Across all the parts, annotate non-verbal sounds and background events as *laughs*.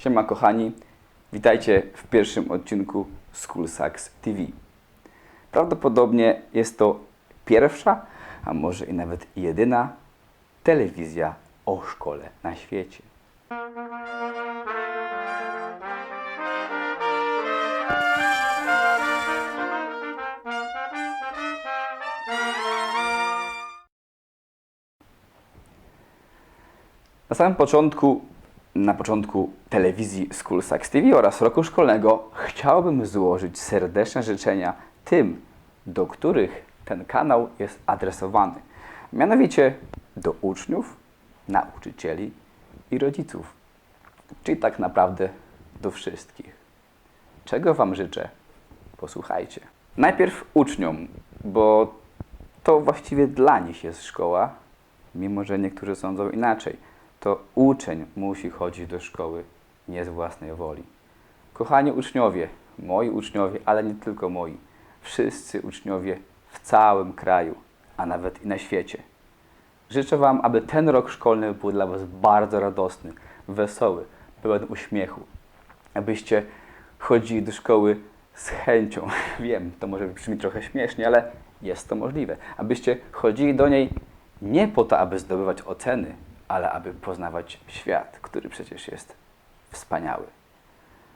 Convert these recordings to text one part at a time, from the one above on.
Siema kochani, witajcie w pierwszym odcinku School Sax TV. Prawdopodobnie jest to pierwsza, a może i nawet jedyna telewizja o szkole na świecie. Na samym początku, na początku telewizji School TV oraz roku szkolnego chciałbym złożyć serdeczne życzenia tym, do których ten kanał jest adresowany. Mianowicie do uczniów, nauczycieli i rodziców. Czyli tak naprawdę do wszystkich. Czego Wam życzę? Posłuchajcie. Najpierw uczniom, bo to właściwie dla nich jest szkoła, mimo że niektórzy sądzą inaczej. To uczeń musi chodzić do szkoły, nie z własnej woli. Kochani uczniowie, moi uczniowie, ale nie tylko moi, wszyscy uczniowie w całym kraju, a nawet i na świecie. Życzę Wam, aby ten rok szkolny był dla Was bardzo radosny, wesoły, pełen uśmiechu. Abyście chodzili do szkoły z chęcią. *laughs* Wiem, to może brzmi trochę śmiesznie, ale jest to możliwe. Abyście chodzili do niej nie po to, aby zdobywać oceny, ale aby poznawać świat, który przecież jest wspaniały.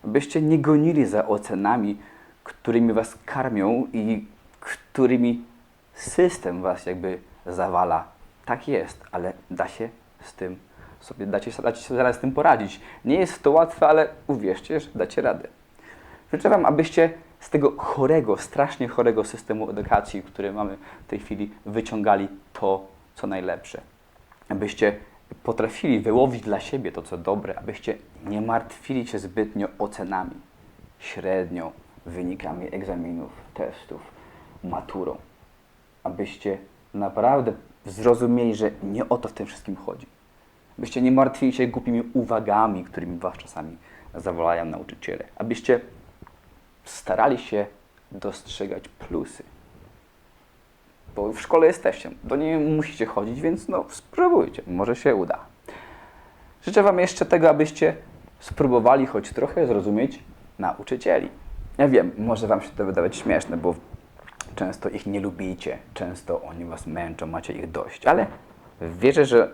Abyście nie gonili za ocenami, którymi was karmią i którymi system was jakby zawala. Tak jest, ale da się z tym sobie, dacie, dacie sobie zaraz z tym poradzić. Nie jest to łatwe, ale uwierzcie, że dacie radę. Życzę Wam, abyście z tego chorego, strasznie chorego systemu edukacji, który mamy w tej chwili, wyciągali to, co najlepsze. Abyście potrafili wyłowić dla siebie to, co dobre, abyście nie martwili się zbytnio ocenami, średnią, wynikami egzaminów, testów, maturą. Abyście naprawdę zrozumieli, że nie o to w tym wszystkim chodzi. Abyście nie martwili się głupimi uwagami, którymi Was czasami zawalają nauczyciele. Abyście starali się dostrzegać plusy. Bo w szkole jesteście, do niej musicie chodzić, więc no spróbujcie, może się uda. Życzę Wam jeszcze tego, abyście spróbowali choć trochę zrozumieć nauczycieli. Ja wiem, może Wam się to wydawać śmieszne, bo często ich nie lubicie, często oni Was męczą, macie ich dość, ale wierzę, że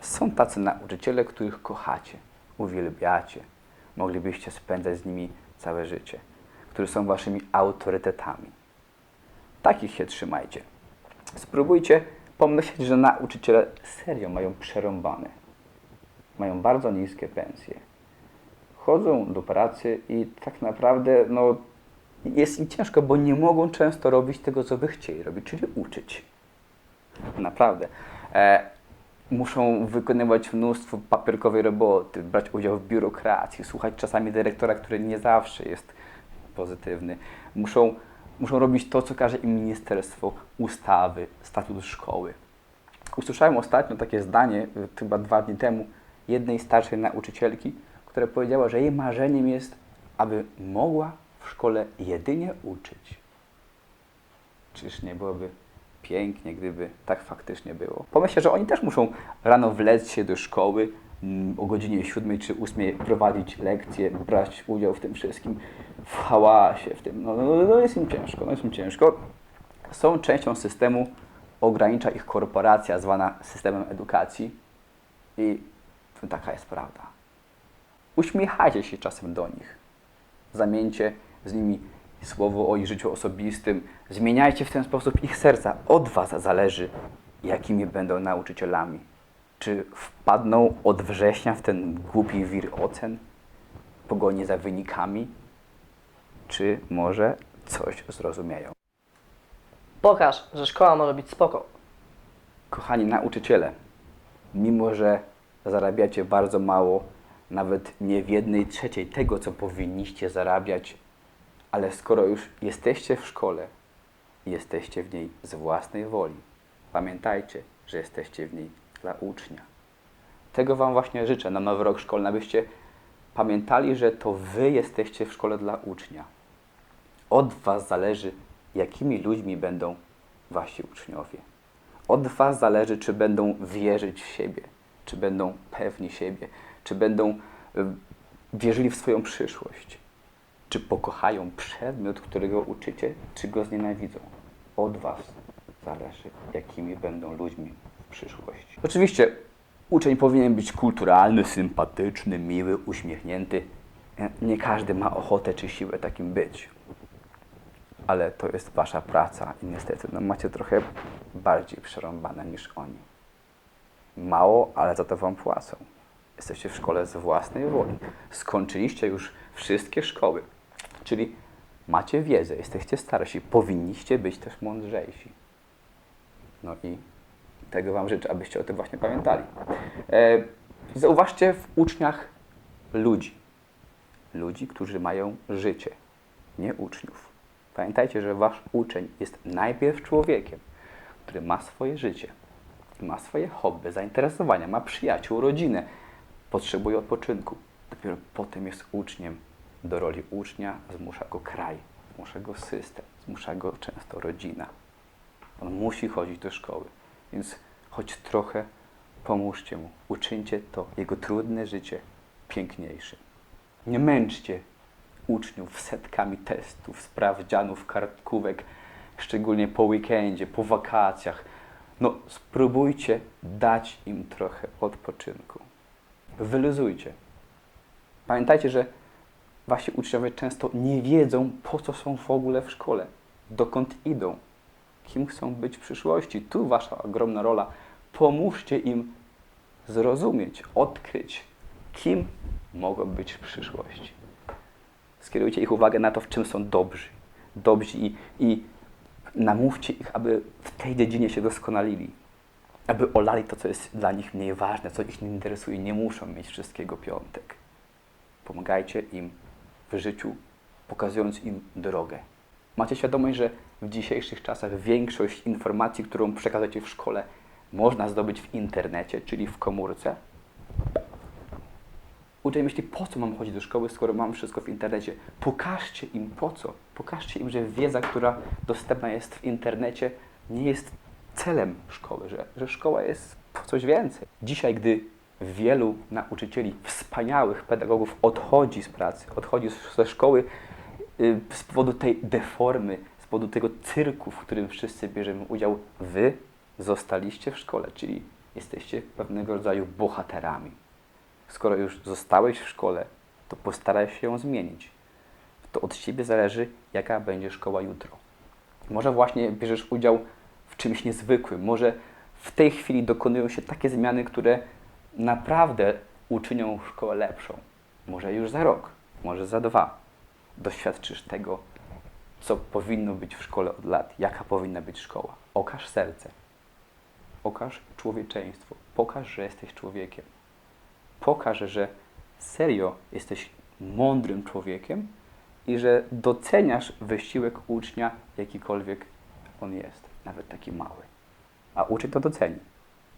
są tacy nauczyciele, których kochacie, uwielbiacie, moglibyście spędzać z nimi całe życie, którzy są Waszymi autorytetami. Takich się trzymajcie. Spróbujcie pomyśleć, że nauczyciele serio mają przerąbane. Mają bardzo niskie pensje. Chodzą do pracy i tak naprawdę no, jest im ciężko, bo nie mogą często robić tego, co by chcieli robić, czyli uczyć. Naprawdę. E, muszą wykonywać mnóstwo papierkowej roboty, brać udział w biurokracji, słuchać czasami dyrektora, który nie zawsze jest pozytywny. Muszą, muszą robić to, co każe im ministerstwo, ustawy, statut szkoły. Usłyszałem ostatnio takie zdanie, y, chyba dwa dni temu, jednej starszej nauczycielki, która powiedziała, że jej marzeniem jest, aby mogła w szkole jedynie uczyć. Czyż nie byłoby pięknie, gdyby tak faktycznie było? Pomyślę, że oni też muszą rano wlec się do szkoły, o godzinie 7 czy 8 prowadzić lekcje, brać udział w tym wszystkim, w hałasie, w tym. No, no, no jest im ciężko, no jest im ciężko. Są częścią systemu, ogranicza ich korporacja zwana systemem edukacji i taka jest prawda. Uśmiechajcie się czasem do nich. Zamieńcie z nimi słowo o ich życiu osobistym. Zmieniajcie w ten sposób ich serca. Od Was zależy, jakimi będą nauczycielami. Czy wpadną od września w ten głupi wir ocen, pogoni za wynikami, czy może coś zrozumieją. Pokaż, że szkoła może być spoko. Kochani nauczyciele, mimo że zarabiacie bardzo mało, nawet nie w jednej trzeciej tego, co powinniście zarabiać, ale skoro już jesteście w szkole, jesteście w niej z własnej woli. Pamiętajcie, że jesteście w niej dla ucznia. Tego Wam właśnie życzę na nowy rok szkolny, abyście pamiętali, że to Wy jesteście w szkole dla ucznia. Od Was zależy, jakimi ludźmi będą Wasi uczniowie. Od Was zależy, czy będą wierzyć w siebie, czy będą pewni siebie, czy będą wierzyli w swoją przyszłość. Czy pokochają przedmiot, którego uczycie, czy go znienawidzą. Od Was zależy, jakimi będą ludźmi w przyszłości. Oczywiście uczeń powinien być kulturalny, sympatyczny, miły, uśmiechnięty. Nie każdy ma ochotę czy siłę takim być. Ale to jest Wasza praca i niestety no, macie trochę bardziej przerąbane niż oni. Mało, ale za to Wam płacą. Jesteście w szkole z własnej woli. Skończyliście już wszystkie szkoły. Czyli macie wiedzę, jesteście starsi, powinniście być też mądrzejsi. No i tego Wam życzę, abyście o tym właśnie pamiętali. E, zauważcie w uczniach ludzi. Ludzi, którzy mają życie, nie uczniów. Pamiętajcie, że Wasz uczeń jest najpierw człowiekiem, który ma swoje życie, ma swoje hobby, zainteresowania, ma przyjaciół, rodzinę, potrzebuje odpoczynku. Dopiero potem jest uczniem. Do roli ucznia zmusza go kraj, zmusza go system, zmusza go często rodzina. On musi chodzić do szkoły, więc choć trochę pomóżcie mu. Uczyńcie to jego trudne życie piękniejszym. Nie męczcie uczniów setkami testów, sprawdzianów, kartkówek, szczególnie po weekendzie, po wakacjach. No, spróbujcie dać im trochę odpoczynku. Wyluzujcie. Pamiętajcie, że wasi uczniowie często nie wiedzą, po co są w ogóle w szkole, dokąd idą, kim chcą być w przyszłości. Tu wasza ogromna rola. Pomóżcie im zrozumieć, odkryć, kim mogą być w przyszłości. Skierujcie ich uwagę na to, w czym są dobrzy, dobrzy i, i namówcie ich, aby w tej dziedzinie się doskonalili, aby olali to, co jest dla nich mniej ważne, co ich nie interesuje. Nie muszą mieć wszystkiego piątek. Pomagajcie im w życiu, pokazując im drogę. Macie świadomość, że w dzisiejszych czasach większość informacji, którą przekazujecie w szkole, można zdobyć w internecie, czyli w komórce? Uczeń myśli, po co mam chodzić do szkoły, skoro mam wszystko w internecie. Pokażcie im po co. Pokażcie im, że wiedza, która dostępna jest w internecie, nie jest celem szkoły, że, że szkoła jest po coś więcej. Dzisiaj, gdy wielu nauczycieli, wspaniałych pedagogów odchodzi z pracy, odchodzi ze szkoły z powodu tej deformy, z powodu tego cyrku, w którym wszyscy bierzemy udział, wy zostaliście w szkole, czyli jesteście pewnego rodzaju bohaterami. Skoro już zostałeś w szkole, to postaraj się ją zmienić. To od ciebie zależy, jaka będzie szkoła jutro. Może właśnie bierzesz udział w czymś niezwykłym, może w tej chwili dokonują się takie zmiany, które naprawdę uczynią szkołę lepszą. Może już za rok, może za dwa doświadczysz tego, co powinno być w szkole od lat, jaka powinna być szkoła. Okaż serce, okaż człowieczeństwo, pokaż, że jesteś człowiekiem pokaż, że serio jesteś mądrym człowiekiem i że doceniasz wysiłek ucznia, jakikolwiek on jest, nawet taki mały. A uczeń to doceni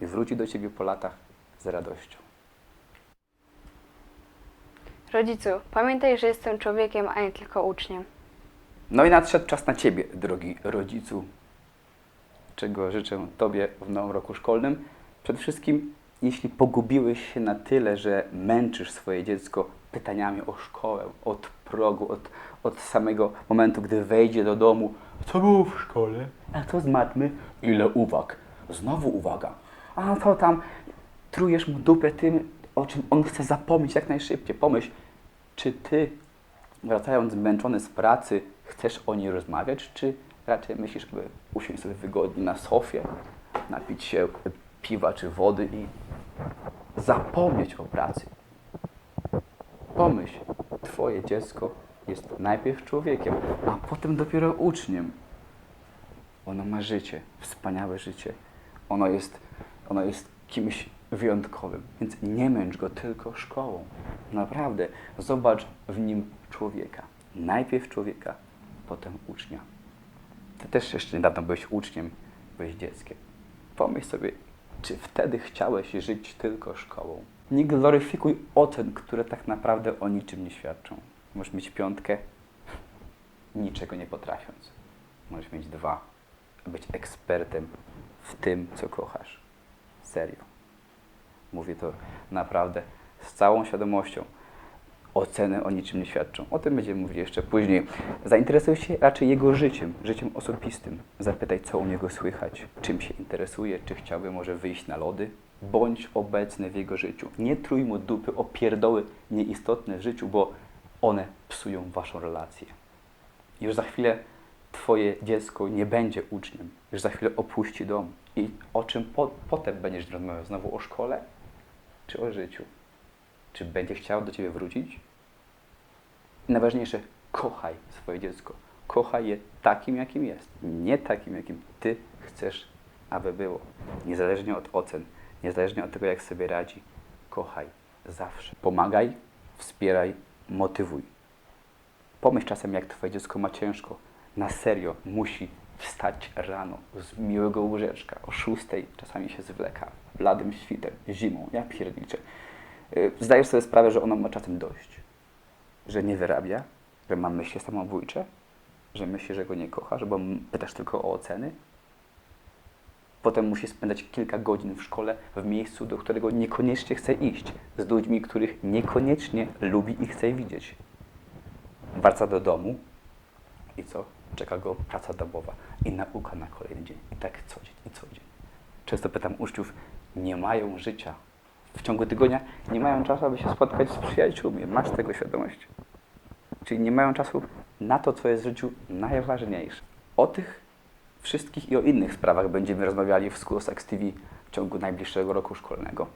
i wróci do ciebie po latach z radością. Rodzicu, pamiętaj, że jestem człowiekiem, a nie tylko uczniem. No i nadszedł czas na ciebie, drogi rodzicu, czego życzę tobie w nowym roku szkolnym. Przede wszystkim, jeśli pogubiłeś się na tyle, że męczysz swoje dziecko pytaniami o szkołę, od progu, od, od samego momentu, gdy wejdzie do domu, co było w szkole? A to z matmy? Ile uwag? Znowu uwaga. A to tam trujesz mu dupę tym, o czym on chce zapomnieć jak najszybciej. Pomyśl, czy ty, wracając zmęczony z pracy, chcesz o niej rozmawiać, czy raczej myślisz, aby usiąść sobie wygodnie na sofie, napić się piwa czy wody i zapomnieć o pracy? Pomyśl, twoje dziecko jest najpierw człowiekiem, a potem dopiero uczniem. Ono ma życie, wspaniałe życie. Ono jest, ono jest kimś wyjątkowym, więc nie męcz go tylko szkołą. Naprawdę, zobacz w nim człowieka. Najpierw człowieka, potem ucznia. Ty też jeszcze niedawno byłeś uczniem, byłeś dzieckiem. Pomyśl sobie, czy wtedy chciałeś żyć tylko szkołą? Nie gloryfikuj ocen, które tak naprawdę o niczym nie świadczą. Możesz mieć piątkę, niczego nie potrafiąc. Możesz mieć dwa, być ekspertem w tym, co kochasz. Serio. Mówię to naprawdę z całą świadomością. oceny o niczym nie świadczą. O tym będziemy mówili jeszcze później. Zainteresuj się raczej jego życiem, życiem osobistym. Zapytaj, co u niego słychać, czym się interesuje, czy chciałby może wyjść na lody. Bądź obecny w jego życiu. Nie trój mu dupy o pierdoły nieistotne w życiu, bo one psują waszą relację. Już za chwilę Twoje dziecko nie będzie uczniem. Już za chwilę opuści dom. I o czym po, potem będziesz rozmawiał? Znowu o szkole? Czy o życiu? Czy będzie chciał do Ciebie wrócić? Najważniejsze, kochaj swoje dziecko. Kochaj je takim, jakim jest. Nie takim, jakim Ty chcesz, aby było. Niezależnie od ocen, niezależnie od tego, jak sobie radzi. Kochaj zawsze. Pomagaj, wspieraj, motywuj. Pomyśl czasem, jak Twoje dziecko ma ciężko. Na serio musi wstać rano z miłego łóżeczka o szóstej, czasami się zwleka, bladym świtem, zimą, ja pierniczę. Yy, Zdajesz sobie sprawę, że ono ma czasem dość, że nie wyrabia, że ma myśli samobójcze, że myśli, że go nie kochasz, bo pytasz tylko o oceny. Potem musi spędzać kilka godzin w szkole, w miejscu, do którego niekoniecznie chce iść, z ludźmi, których niekoniecznie lubi i chce widzieć wraca do domu i co? Czeka go praca domowa i nauka na kolejny dzień. I tak co dzień, i co dzień. Często pytam uczniów, nie mają życia. W ciągu tygodnia nie mają czasu, aby się spotkać z przyjaciółmi. Masz tego świadomość? Czyli nie mają czasu na to, co jest w życiu najważniejsze. O tych wszystkich i o innych sprawach będziemy rozmawiali w Sex TV w ciągu najbliższego roku szkolnego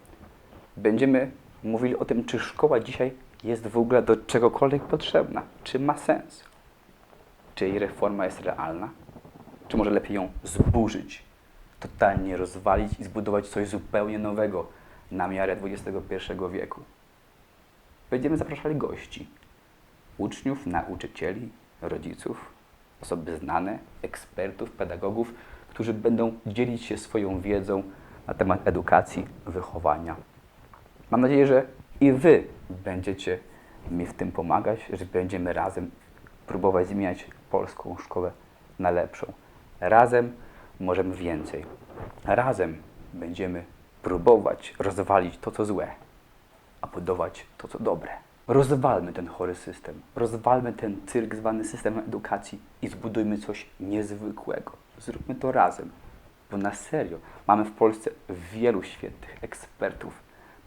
będziemy mówili o tym, czy szkoła dzisiaj jest w ogóle do czegokolwiek potrzebna, czy ma sens, czy jej reforma jest realna, czy może lepiej ją zburzyć, totalnie rozwalić i zbudować coś zupełnie nowego na miarę XXI wieku. Będziemy zapraszali gości, uczniów, nauczycieli, rodziców, osoby znane, ekspertów, pedagogów, którzy będą dzielić się swoją wiedzą na temat edukacji, wychowania, Mam nadzieję, że i Wy będziecie mi w tym pomagać, że będziemy razem próbować zmieniać polską szkołę na lepszą. Razem możemy więcej. Razem będziemy próbować rozwalić to, co złe, a budować to, co dobre. Rozwalmy ten chory system, rozwalmy ten cyrk zwany systemem edukacji i zbudujmy coś niezwykłego. Zróbmy to razem, bo na serio mamy w Polsce wielu świetnych ekspertów,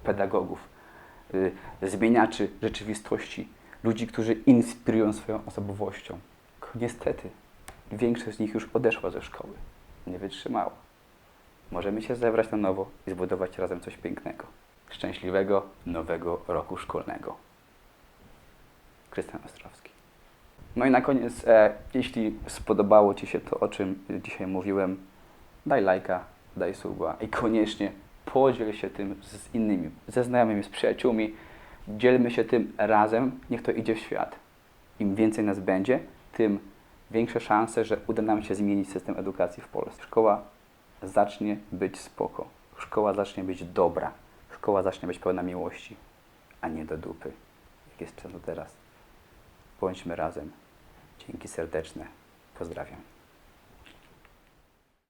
pedagogów, y, zmieniaczy rzeczywistości, ludzi, którzy inspirują swoją osobowością. Niestety, większość z nich już odeszła ze szkoły, nie wytrzymała. Możemy się zebrać na nowo i zbudować razem coś pięknego. Szczęśliwego nowego roku szkolnego. Krystian Ostrowski. No i na koniec, e, jeśli spodobało Ci się to, o czym dzisiaj mówiłem, daj lajka, daj suba i koniecznie podziel się tym z innymi, ze znajomymi, z przyjaciółmi. Dzielmy się tym razem, niech to idzie w świat. Im więcej nas będzie, tym większe szanse, że uda nam się zmienić system edukacji w Polsce. Szkoła zacznie być spoko. Szkoła zacznie być dobra. Szkoła zacznie być pełna miłości, a nie do dupy, jak jest często teraz. Bądźmy razem. Dzięki serdeczne. Pozdrawiam.